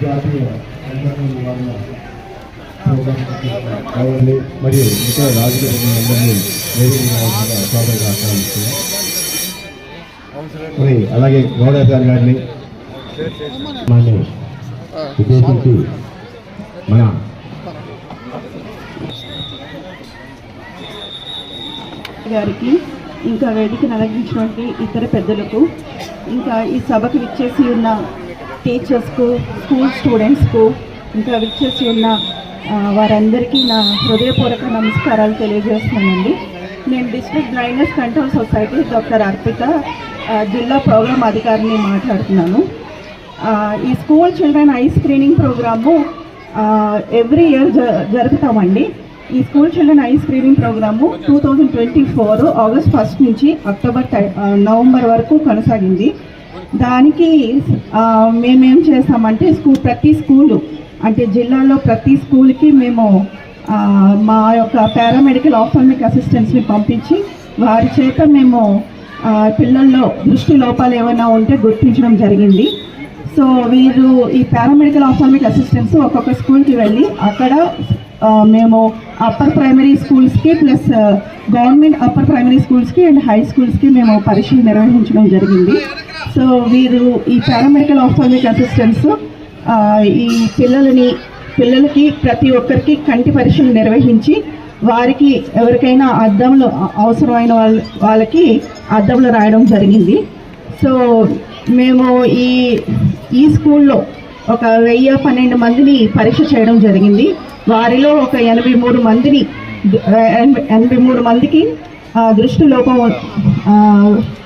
జాతీయ ముఖ్యంగా కావాలి మరియు ఇతర రాజకీయ అందరినీ వేదికగా స్వాగతంగా ఆహ్వానిస్తున్నాం మరి అలాగే గౌడేశ్వర్ గారిని ఉద్దేశించి మన గారికి ఇంకా వేదికను అలంకరించినటువంటి ఇతర పెద్దలకు ఇంకా ఈ సభకు విచ్చేసి ఉన్న టీచర్స్కు స్కూల్ స్టూడెంట్స్కు ఇంకా విచ్చేసి ఉన్న వారందరికీ నా హృదయపూర్వక నమస్కారాలు తెలియజేస్తున్నానండి. నేను district blindness control society doctor Arpita జిల్లా ప్రోగ్రామ్ అధికారిని మాట్లాడుతున్నాను. ఈ school children eye screening program every year జరుపుతామండి. ఈ school children eye screening program two thousand twenty four August first నుంచి అక్టోబర్ నవంబర్ వరకు కొనసాగింది. దానికి మేమేం చేస్తామంటే స్కూల్ ప్రతి స్కూలు అంటే జిల్లాలో ప్రతి స్కూల్కి మేము మా యొక్క పారామెడికల్ ఆఫ్థాల్మిక్ అసిస్టెంట్స్ని పంపించి వారి చేత మేము పిల్లల్లో దృష్టి లోపాలు ఏమైనా ఉంటే గుర్తించడం జరిగింది. సో వీరు ఈ పారామెడికల్ ఆఫ్థాల్మిక్ అసిస్టెంట్స్ ఒక్కొక్క స్కూల్కి వెళ్ళి అక్కడ మేము అప్పర్ ప్రైమరీ స్కూల్స్కి ప్లస్ గవర్నమెంట్ అప్పర్ ప్రైమరీ స్కూల్స్కి అండ్ హై స్కూల్స్కి మేము పరీక్షలు నిర్వహించడం జరిగింది. సో వీరు ఈ పారామెడికల్ ఆఫ్థాల్మిక్ అసిస్టెంట్స్ ఈ పిల్లలని పిల్లలకి ప్రతి ఒక్కరికి కంటి పరీక్షలు నిర్వహించి వారికి ఎవరికైనా అద్దంలో అవసరమైన వాళ్ళ వాళ్ళకి అద్దంలో రాయడం జరిగింది. సో మేము ఈ ఈ స్కూల్లో ఒక వెయ్యి పన్నెండు మందిని పరీక్ష చేయడం జరిగింది. వారిలో ఒక ఎనభై మూడు మందిని ఎనభై- ఎనభై మూడు మందికి ఆ, దృష్టి లోపం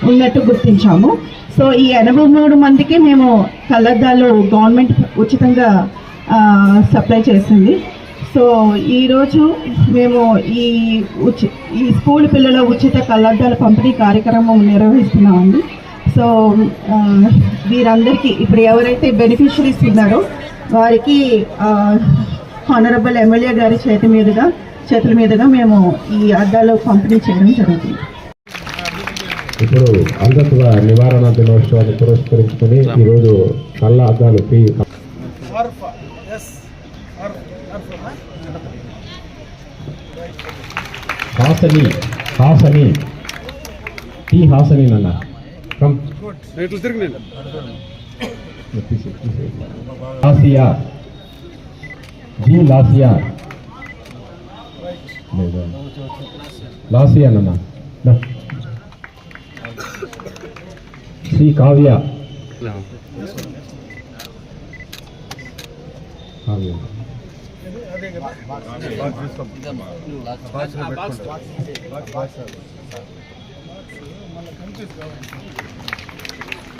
ఉన్నట్టు గుర్తించాము. సో ఈ ఎనభై మూడు మందికి మేము కళ్ళద్దాలు గవర్నమెంట్ ఉచితంగా సప్లై చేసింది. సో ఈరోజు మేము ఈ ఉచి ఈ స్కూల్ పిల్లల ఉచిత కళ్ళద్దాల పంపిణీ కార్యక్రమం నిర్వహిస్తున్నామండి. సో వీరందరికీ ఇప్పుడు ఎవరైతే బెనిఫిషరీస్ ఉన్నారో వారికి హానరబుల్ ఎమ్మెల్యే గారి చేతి మీదుగా చేతుల మీదుగా మేము ఈ అద్దాలు పంపిణీ చేయడం జరుగుతుంది. ఇప్పుడు అంధత్వ నివారణ దినోత్సవాన్ని పురస్కరించుకుని ఈరోజు కళ్ళ అద్దాలు ఫ్రీ హాసని హాసని టీ హాసని నాన్న. కమ్ ఇట్లా తిరిగి లాసియా జీ లాసియా లేదా లాసియా నాన్న దా. శ్రీ కావ్య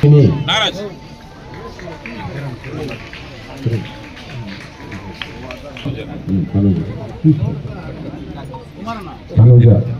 보면 나라지. 그래 간호자 간호자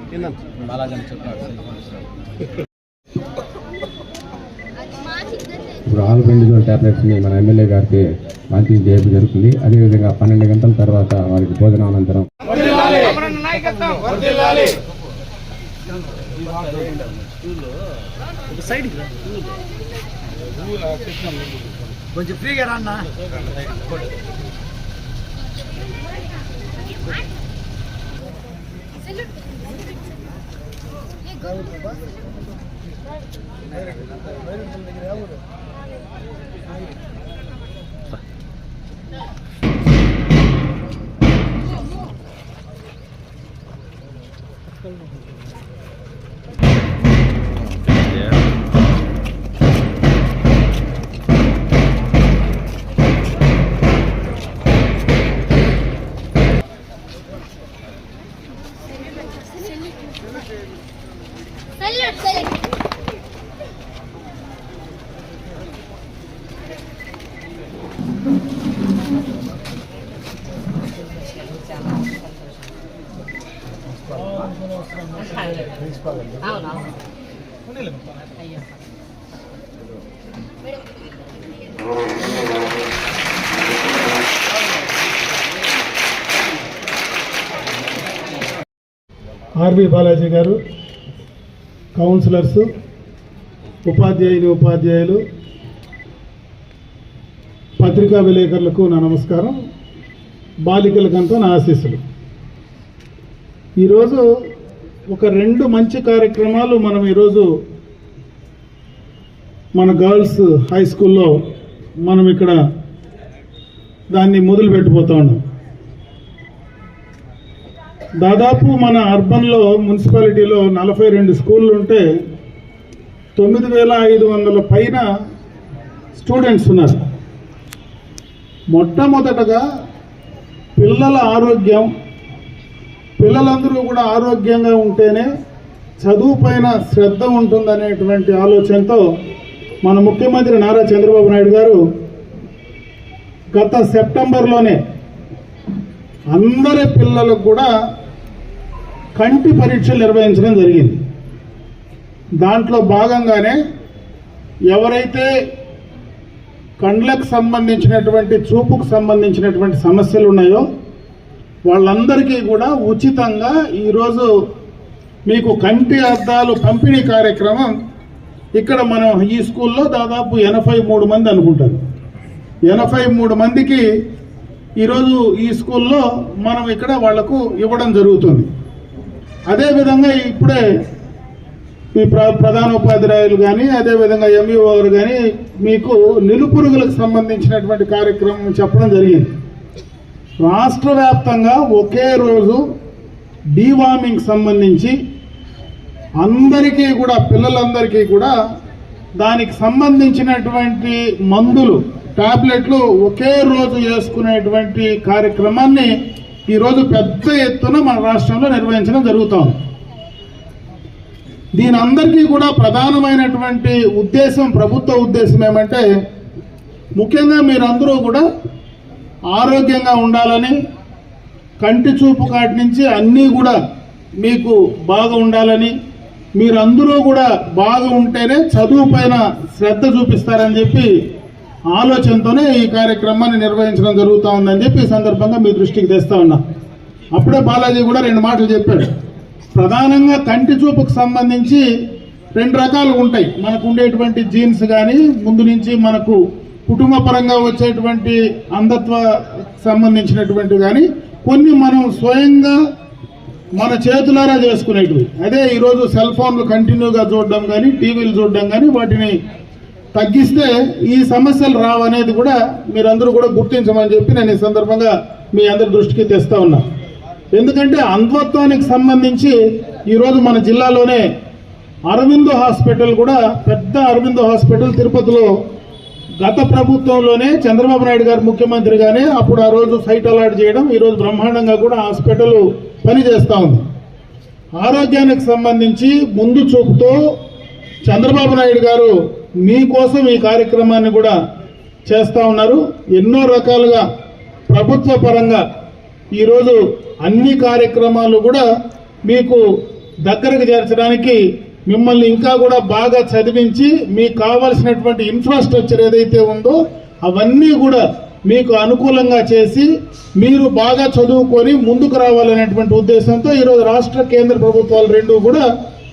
ఇప్పుడు ఆల్ బెండిజోల్ టాబ్లెట్స్ని మన ఎమ్మెల్యే గారికి పంపిణీ చేయడం జరుగుతుంది అదేవిధంగా పన్నెండు గంటల తర్వాత వారికి భోజనానంతరం కొంచెం ఫ్రీగా రా అన్న. ¿Qué es lo que se es que RB Balaji గారు కౌన్సిలర్స్ ఉపాధ్యాయుని ఉపాధ్యాయులు పత్రికా విలేకరులకు నా నమస్కారం బాలికలకంతా నా ఆశీస్సులు. ఈరోజు ఒక రెండు మంచి కార్యక్రమాలు మనం ఈరోజు మన గర్ల్స్ హై స్కూల్లో మనం ఇక్కడ దాన్ని మొదలు పెట్టిపోతా ఉన్నాం. దాదాపు మన అర్బన్లో మున్సిపాలిటీలో నలభై రెండు స్కూళ్ళు ఉంటే తొమ్మిది వేల ఐదు వందల పైన స్టూడెంట్స్ ఉన్నారు. మొట్టమొదటగా పిల్లల ఆరోగ్యం పిల్లలందరూ కూడా ఆరోగ్యంగా ఉంటేనే చదువు పైన శ్రద్ధ ఉంటుందనేటువంటి ఆలోచనతో మన ముఖ్యమంత్రి నారా చంద్రబాబు నాయుడు గారు గత సెప్టెంబర్లోనే అందరి పిల్లలకు కూడా కంటి పరీక్షలు నిర్వహించడం జరిగింది. దాంట్లో భాగంగానే ఎవరైతే కండ్లకు సంబంధించినటువంటి చూపుకు సంబంధించినటువంటి సమస్యలు ఉన్నాయో వాళ్ళందరికీ కూడా ఉచితంగా ఈరోజు మీకు కంటి అద్దాలు పంపిణీ కార్యక్రమం ఇక్కడ మనం ఈ స్కూల్లో దాదాపు ఎనభై మూడు మంది అనుకుంటారు. ఎనభై మూడు మందికి ఈరోజు ఈ స్కూల్లో మనం ఇక్కడ వాళ్ళకు ఇవ్వడం జరుగుతుంది. అదేవిధంగా ఇప్పుడే మీ ప్ర ప్రధానోపాధ్యాయులు కానీ అదేవిధంగా ఎంఈఓ గారు కానీ మీకు నిలుపురుగులకు సంబంధించినటువంటి కార్యక్రమం చెప్పడం జరిగింది. రాష్ట్ర వ్యాప్తంగా ఒకే రోజు డీవార్మింగ్ సంబంధించి అందరికీ కూడా పిల్లలందరికీ కూడా దానికి సంబంధించినటువంటి మందులు టాబ్లెట్లు ఒకే రోజు వేసుకునేటువంటి కార్యక్రమాన్ని ఈరోజు పెద్ద ఎత్తున మన రాష్ట్రంలో నిర్వహించడం జరుగుతోంది. దీని అందరికీ కూడా ప్రధానమైనటువంటి ఉద్దేశం ప్రభుత్వ ఉద్దేశం ఏమంటే ముఖ్యంగా మీరందరూ కూడా ఆరోగ్యంగా ఉండాలని కంటి చూపు కాటి నుంచి అన్నీ కూడా మీకు బాగా ఉండాలని మీరందరూ కూడా బాగా ఉంటేనే చదువు పైన శ్రద్ధ చూపిస్తారని చెప్పి ఆలోచనతోనే ఈ కార్యక్రమాన్ని నిర్వహించడం జరుగుతూ ఉందని చెప్పి ఈ సందర్భంగా మీ దృష్టికి తెస్తా ఉన్నా. అప్పుడే బాలాజీ కూడా రెండు మాటలు చెప్పాడు. ప్రధానంగా కంటి చూపుకు సంబంధించి రెండు రకాలు ఉంటాయి. మనకు ఉండేటువంటి జీన్స్ కానీ ముందు నుంచి మనకు కుటుంబ పరంగా వచ్చేటువంటి అంధత్వ సంబంధించినటువంటి కానీ కొన్ని మనం స్వయంగా మన చేతులారా చేసుకునేటివి. అదే ఈరోజు సెల్ ఫోన్లు కంటిన్యూగా చూడడం కానీ టీవీలు చూడడం కానీ వాటిని తగ్గిస్తే ఈ సమస్యలు రావనేది కూడా మీరందరూ కూడా గుర్తించమని చెప్పి నేను ఈ సందర్భంగా మీ అందరి దృష్టికి తెస్తా ఉన్నా. ఎందుకంటే అంధత్వానికి సంబంధించి ఈరోజు మన జిల్లాలోనే అరవిందో హాస్పిటల్ కూడా పెద్ద అరవిందో హాస్పిటల్ తిరుపతిలో గత ప్రభుత్వంలోనే చంద్రబాబు నాయుడు గారు ముఖ్యమంత్రిగానే అప్పుడు ఆ రోజు సైట్ అలాట్ చేయడం ఈరోజు బ్రహ్మాండంగా కూడా హాస్పిటల్ పనిచేస్తూ ఉంది. ఆరోగ్యానికి సంబంధించి ముందు చూపుతో చంద్రబాబు నాయుడు గారు మీకోసం ఈ కార్యక్రమాన్ని కూడా చేస్తూ ఉన్నారు. ఎన్నో రకాలుగా ప్రభుత్వ పరంగా ఈరోజు అన్ని కార్యక్రమాలు కూడా మీకు దగ్గరకు చేర్చడానికి మిమ్మల్ని ఇంకా కూడా బాగా చదివించి మీకు కావలసినటువంటి ఇన్ఫ్రాస్ట్రక్చర్ ఏదైతే ఉందో అవన్నీ కూడా మీకు అనుకూలంగా చేసి మీరు బాగా చదువుకొని ముందుకు రావాలనేటువంటి ఉద్దేశంతో ఈరోజు రాష్ట్ర కేంద్ర ప్రభుత్వాలు రెండు కూడా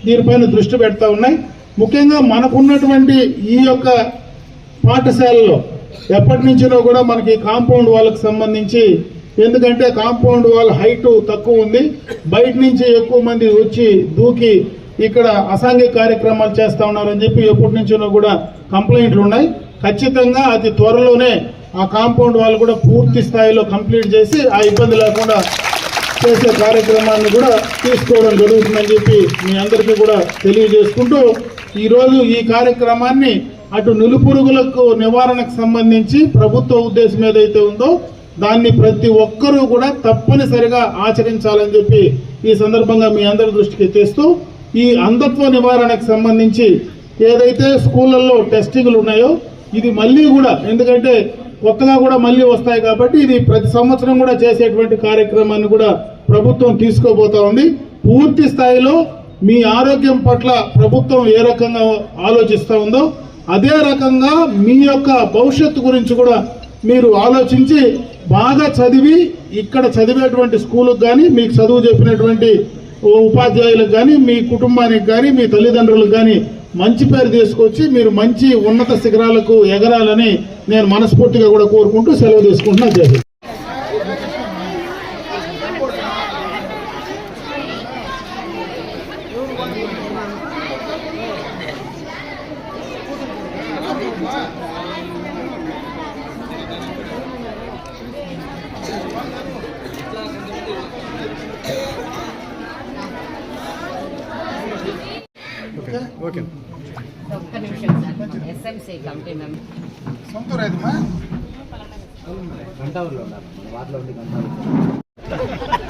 దీనిపైన దృష్టి పెడతా ఉన్నాయి. ముఖ్యంగా మనకున్నటువంటి ఈ యొక్క పాఠశాలలో ఎప్పటి నుంచినో కూడా మనకి కాంపౌండ్ వాళ్ళకి సంబంధించి ఎందుకంటే కాంపౌండ్ వాళ్ళ హైట్ తక్కువ ఉంది. బయట నుంచి ఎక్కువ మంది వచ్చి దూకి ఇక్కడ అసాంఘిక కార్యక్రమాలు చేస్తూ ఉన్నారని చెప్పి ఎప్పటి నుంచినో కూడా కంప్లైంట్లు ఉన్నాయి. ఖచ్చితంగా అతి త్వరలోనే ఆ కాంపౌండ్ వాళ్ళు కూడా పూర్తి స్థాయిలో కంప్లీట్ చేసి ఆ ఇబ్బంది లేకుండా చేసే కార్యక్రమాన్ని కూడా తీసుకోవడం జరుగుతుందని చెప్పి మీ అందరికీ కూడా తెలియజేసుకుంటూ ఈరోజు ఈ కార్యక్రమాన్ని అటు నులుపురుగులకు నివారణకు సంబంధించి ప్రభుత్వ ఉద్దేశం ఏదైతే ఉందో దాన్ని ప్రతి ఒక్కరూ కూడా తప్పనిసరిగా ఆచరించాలని చెప్పి ఈ సందర్భంగా మీ అందరి దృష్టికి తెస్తూ ఈ అంధత్వ నివారణకు సంబంధించి ఏదైతే స్కూళ్ళల్లో టెస్టింగ్లు ఉన్నాయో ఇది మళ్ళీ కూడా ఎందుకంటే కొత్తగా కూడా మళ్ళీ వస్తాయి కాబట్టి ఇది ప్రతి సంవత్సరం కూడా చేసేటువంటి కార్యక్రమాన్ని కూడా ప్రభుత్వం తీసుకోబోతా ఉంది. పూర్తి స్థాయిలో మీ ఆరోగ్యం పట్ల ప్రభుత్వం ఏ రకంగా ఆలోచిస్తూ ఉందో అదే రకంగా మీ యొక్క భవిష్యత్తు గురించి కూడా మీరు ఆలోచించి బాగా చదివి ఇక్కడ చదివేటువంటి స్కూల్కి కానీ మీకు చదువు చెప్పినటువంటి ఉపాధ్యాయులకు కానీ మీ కుటుంబానికి కానీ మీ తల్లిదండ్రులకు కానీ మంచి పేరు తీసుకొచ్చి మీరు మంచి ఉన్నత శిఖరాలకు ఎగరాలని నేను మనస్ఫూర్తిగా కూడా కోరుకుంటూ సెలవు తీసుకుంటున్నా. జై హింద్. ఒక్క నిమిషం సార్. SMC committee member. ఓకేనా ఓకే